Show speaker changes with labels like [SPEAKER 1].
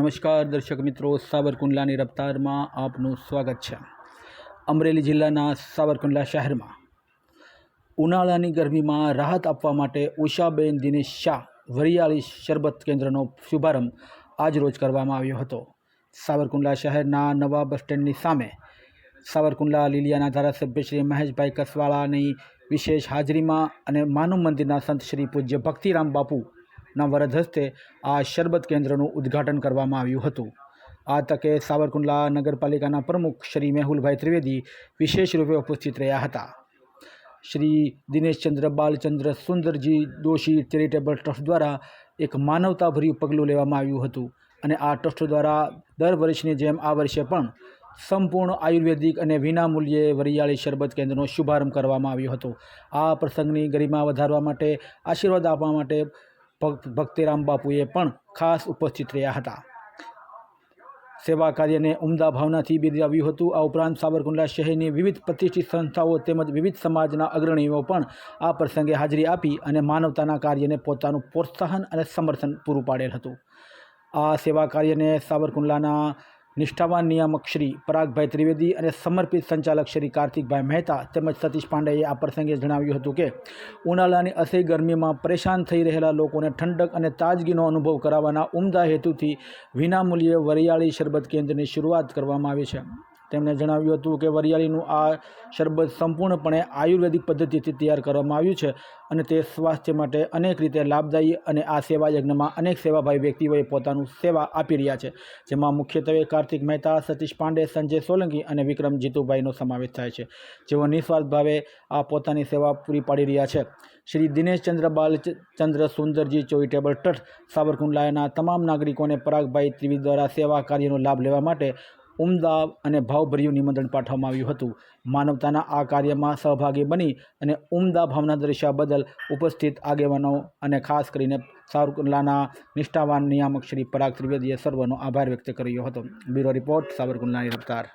[SPEAKER 1] નમસ્કાર દર્શક મિત્રો, સાવરકુંડલાની રફતારમાં આપનું સ્વાગત છે. અમરેલી જિલ્લાના સાવરકુંડલા શહેરમાં ઉનાળાની ગરમીમાં રાહત આપવા માટે ઉષાબેન દિનેશ શાહ વરિયાળી શરબત કેન્દ્રનો શુભારંભ આજરોજ કરવામાં આવ્યો હતો. સાવરકુંડલા શહેરના નવા બસ સ્ટેન્ડની સામે સાવરકુંડલા લીલિયાના ધારાસભ્ય શ્રી મહેશભાઈ કસવાળાની વિશેષ હાજરીમાં અને માનવ મંદિરના સંત શ્રી પૂજ્ય ભક્તિરામ બાપુના વરદ હસ્તે આ શરબત કેન્દ્રનું ઉદ્ઘાટન કરવામાં આવ્યું હતું. આ તકે સાવરકુંડલા નગરપાલિકાના પ્રમુખ શ્રી મેહુલભાઈ ત્રિવેદી વિશેષ રૂપે ઉપસ્થિત રહ્યા હતા. શ્રી દિનેશચંદ્ર બાલચંદ્ર સુંદરજી દોશી ચેરિટેબલ ટ્રસ્ટ દ્વારા એક માનવતાભર્યું પગલું લેવામાં આવ્યું હતું અને આ ટ્રસ્ટ દ્વારા દર વર્ષની જેમ આ વર્ષે પણ સંપૂર્ણ આયુર્વેદિક અને વિનામૂલ્યે વરિયાળી શરબત કેન્દ્રનો શુભારંભ કરવામાં આવ્યો હતો. આ પ્રસંગની ગરિમા વધારવા માટે, આશીર્વાદ આપવા માટે ભક્તિરામ બાપુએ પણ ખાસ ઉપસ્થિત રહ્યા હતા. સેવા કાર્યને ઉમદા ભાવનાથી બિરદાવ્યું હતું. આ ઉપરાંત સાબરકુંડલા શહેરની વિવિધ પ્રતિષ્ઠિત સંસ્થાઓ તેમજ વિવિધ સમાજના અગ્રણીઓ પણ આ પ્રસંગે હાજરી આપી અને માનવતાના કાર્યને પોતાનું પ્રોત્સાહન અને સમર્થન પૂરું પાડેલ હતું. આ સેવા કાર્યને સાબરકુંડલાના નિષ્ઠાવાન નિયામક શ્રી પરાગભાઈ ત્રિવેદી અને સમર્પિત સંચાલક શ્રી કાર્તિકભાઈ મહેતા તેમજ સતીશ પાંડેએ આ પ્રસંગે જણાવ્યું હતું કે, ઉનાળાની અસહ્ય ગરમીમાં પરેશાન થઈ રહેલા લોકોને ઠંડક અને તાજગીનો અનુભવ કરાવવાના ઉમદા હેતુથી વિનામૂલ્યે વરિયાળી શરબત કેન્દ્રની શરૂઆત કરવામાં આવી છે. તેમણે જણાવ્યું હતું કે વરિયાળીનું આ શરબત સંપૂર્ણપણે આયુર્વેદિક પદ્ધતિથી તૈયાર કરવામાં આવ્યું છે અને તે સ્વાસ્થ્ય માટે અનેક રીતે લાભદાયી અને આ સેવા યજ્ઞમાં અનેક સેવાભાવી વ્યક્તિઓએ પોતાનું સેવા આપી રહ્યા છે, જેમાં મુખ્યત્વે કાર્તિક મહેતા, સતીશ પાંડે, સંજય સોલંકી અને વિક્રમ જીતુભાઈનો સમાવેશ થાય છે. જેઓ નિસ્વાર્થ ભાવે આ પોતાની સેવા પૂરી પાડી રહ્યા છે. શ્રી દિનેશચંદ્ર બાલચંદ્ર સુંદરજી ચોરિટેબલ ટ્રસ્ટ, સાવરકુંડલાના તમામ નાગરિકોને પરાગભાઈ ત્રિવેદી દ્વારા સેવા કાર્યનો લાભ લેવા માટે ઉમદા અને ભાવભર્યું નિમંત્રણ પાઠવવામાં આવ્યું હતું. માનવતાના આ કાર્યમાં સહભાગી બની અને ઉમદા ભાવના દર્શાવવા બદલ ઉપસ્થિત આગેવાનો અને ખાસ કરીને સાવરકુંડલાના નિષ્ઠાવાન નિયામક શ્રી પરાગ ત્રિવેદીએ સર્વનો આભાર વ્યક્ત કર્યો હતો. બ્યુરો રિપોર્ટ સાવરકુંડલાની રફતાર.